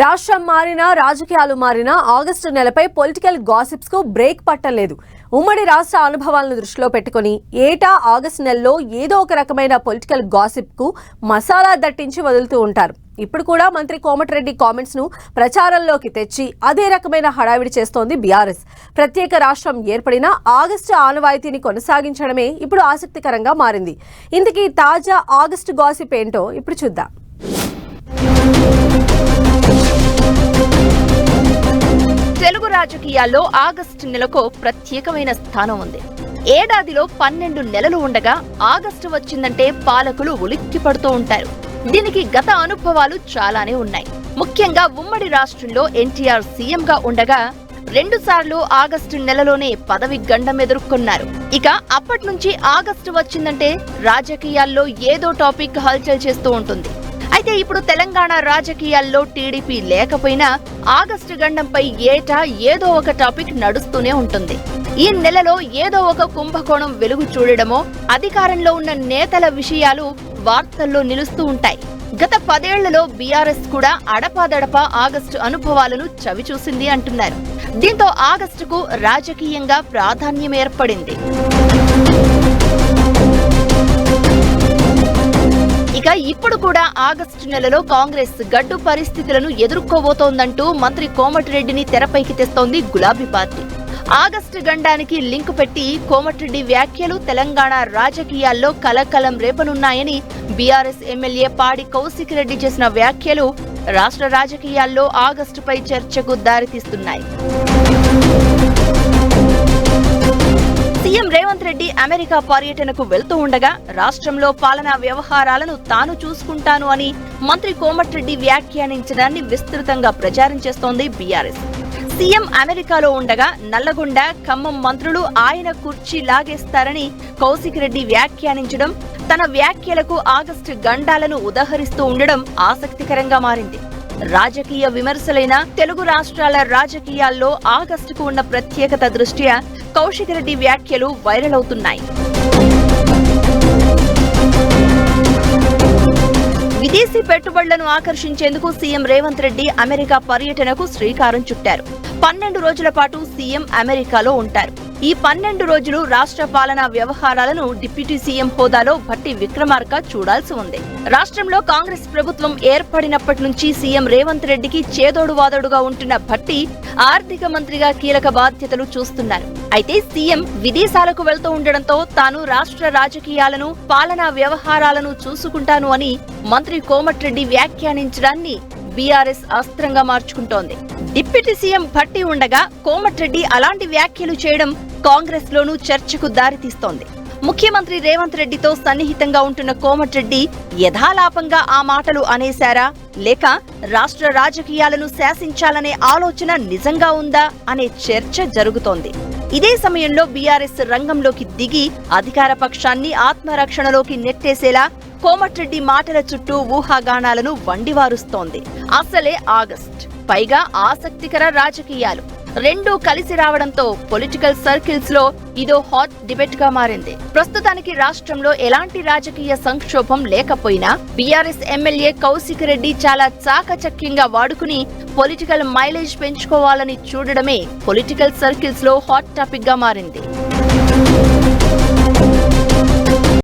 రాష్ట్రం మారినా రాజకీయాలు మారినా ఆగస్టు నెలపై పొలిటికల్ గాసిప్స్కు బ్రేక్ పట్టలేదు. ఉమ్మడి రాష్ట్ర అనుభవాలను దృష్టిలో పెట్టుకుని ఏటా ఆగస్టు నెలలో ఏదో ఒక రకమైన పొలిటికల్ గాసిప్కు మసాలా దట్టించి వదులుతూ ఉంటారు. ఇప్పుడు కూడా మంత్రి కోమటిరెడ్డి కామెంట్స్ను ప్రచారంలోకి తెచ్చి అదే రకమైన హడావిడి చేస్తోంది బీఆర్ఎస్. ప్రత్యేక రాష్ట్రం ఏర్పడినా ఆగస్టు ఆనవాయితీని కొనసాగించడమే ఇప్పుడు ఆసక్తికరంగా మారింది. ఇంతకీ తాజా ఆగస్టు గాసిప్ ఏంటో ఇప్పుడు చూద్దాం. రాజకీయాల్లో ఆగస్టు నెలకు ప్రత్యేకమైన స్థానం ఉంది. ఏడాదిలో పన్నెండు నెలలు ఉండగా ఆగస్టు వచ్చిందంటే పాలకులు ఉలిక్కి పడుతూ ఉంటారు. దీనికి గత అనుభవాలు చాలానే ఉన్నాయి. ముఖ్యంగా ఉమ్మడి రాష్ట్రంలో ఎన్టీఆర్ సీఎంగా ఉండగా రెండు సార్లు ఆగస్టు నెలలోనే పదవి గండం ఎదుర్కొన్నారు. ఇక అప్పటి నుంచి ఆగస్టు వచ్చిందంటే రాజకీయాల్లో ఏదో టాపిక్ హల్చల్ చేస్తూ ఉంటుంది. అయితే ఇప్పుడు తెలంగాణ రాజకీయాల్లో టీడీపీ లేకపోయినా ఆగస్టు గండంపై ఏటా ఏదో ఒక టాపిక్ నడుస్తూనే ఉంటుంది. ఈ నెలలో ఏదో ఒక కుంభకోణం వెలుగు చూడడమో అధికారంలో ఉన్న నేతల విషయాలు వార్తల్లో నిలుస్తూ ఉంటాయి. గత పదేళ్ళలో బీఆర్ఎస్ కూడా అడపాదడపా ఆగస్టు అనుభవాలను చవిచూసింది అంటున్నారు. దీంతో ఆగస్టుకు రాజకీయంగా ప్రాధాన్యం ఏర్పడింది. ఇక ఇప్పుడు కూడా ఆగస్టు నెలలో కాంగ్రెస్ గడ్డు పరిస్థితులను ఎదుర్కోబోతోందంటూ మంత్రి కోమటిరెడ్డిని తెరపైకి తెస్తోంది గులాబీ పార్టీ. ఆగస్టు గండానికి లింకు పెట్టి కోమటిరెడ్డి వ్యాఖ్యలు తెలంగాణ రాజకీయాల్లో కలకలం రేపనున్నాయని బీఆర్ఎస్ ఎమ్మెల్యే పాడి కౌశిక్ రెడ్డి చేసిన వ్యాఖ్యలు రాష్ట్ర రాజకీయాల్లో ఆగస్టుపై చర్చకు దారితీస్తున్నాయి. అమెరికా పర్యటనకు వెళ్తూ ఉండగా రాష్ట్రంలో పాలనా వ్యవహారాలను తాను చూసుకుంటాను అని మంత్రి కోమటిరెడ్డి వ్యాఖ్యానించడాన్ని విస్తృతంగా ప్రచారం చేస్తోంది బీఆర్ఎస్. సీఎం అమెరికాలో ఉండగా నల్లగొండ ఖమ్మం మంత్రులు ఆయన కుర్చీ లాగేస్తారని కౌశిక్ రెడ్డి వ్యాఖ్యానించడం తన వ్యాఖ్యలకు ఆగస్టు గండాలను ఉదహరిస్తూ ఉండడం ఆసక్తికరంగా మారింది. రాజకీయ విమర్శలైన తెలుగు రాష్ట్రాల రాజకీయాల్లో ఆగస్టుకు ఉన్న ప్రత్యేకత దృష్ట్యా కౌశిక్ రెడ్డి వ్యాఖ్యలు వైరల్ అవుతున్నాయి. విదేశీ పెట్టుబడులను ఆకర్షించేందుకు సీఎం రేవంత్ రెడ్డి అమెరికా పర్యటనకు శ్రీకారం చుట్టారు. పన్నెండు రోజుల పాటు సీఎం అమెరికాలో ఉంటారు. ఈ పన్నెండు రోజులు రాష్ట్ర పాలనా వ్యవహారాలను డిప్యూటీ సీఎం హోదాలో భట్టి విక్రమార్క చూడాల్సి ఉంది. రాష్ట్రంలో కాంగ్రెస్ ప్రభుత్వం ఏర్పడినప్పటి నుంచి సీఎం రేవంత్ రెడ్డికి చేదోడు వాదోడుగా ఉంటున్న భట్టి ఆర్థిక మంత్రిగా కీలక బాధ్యతలు చూస్తున్నారు. అయితే సీఎం విదేశాలకు వెళ్తూ ఉండడంతో తాను రాష్ట్ర రాజకీయాలను పాలనా వ్యవహారాలను చూసుకుంటాను అని మంత్రి కోమటిరెడ్డి వ్యాఖ్యానించడాన్ని బీఆర్ఎస్ అస్త్రంగా మార్చుకుంటోంది. డిప్యూటీ సీఎం భట్టి ఉండగా కోమటిరెడ్డి అలాంటి వ్యాఖ్యలు చేయడం కాంగ్రెస్ లోనూ చర్చకు దారితీస్తోంది. ముఖ్యమంత్రి రేవంత్ రెడ్డితో సన్నిహితంగా ఉంటున్న కోమటిరెడ్డి యథాలాపంగా ఆ మాటలు అనేశారా? లేక రాష్ట్ర రాజకీయాలను శాసించాలనే ఆలోచన నిజంగా ఉందా అనే చర్చ జరుగుతోంది. ఇదే సమయంలో బీఆర్ఎస్ రంగంలోకి దిగి అధికార పక్షాన్ని ఆత్మరక్షణలోకి నెట్టేసేలా కోమటిరెడ్డి మాటల చుట్టూ ఊహాగానాలను వండివారుస్తోంది. అసలే ఆగస్ట్. పైగా ఆసక్తికర రాజకీయాలు. రెండూ కలిసి రావడంతో పొలిటికల్ సర్కిల్స్లో ఇదో హాట్ డిబేట్గా మారింది. ప్రస్తుతానికి రాష్ట్రంలో ఎలాంటి రాజకీయ సంక్షోభం లేకపోయినా బీఆర్ఎస్ ఎమ్మెల్యే కౌశిక్ రెడ్డి చాలా చాకచక్యంగా వాడుకుని పొలిటికల్ మైలేజ్ పెంచుకోవాలని చూడడమే పొలిటికల్ సర్కిల్స్లో హాట్ టాపిక్గా మారింది.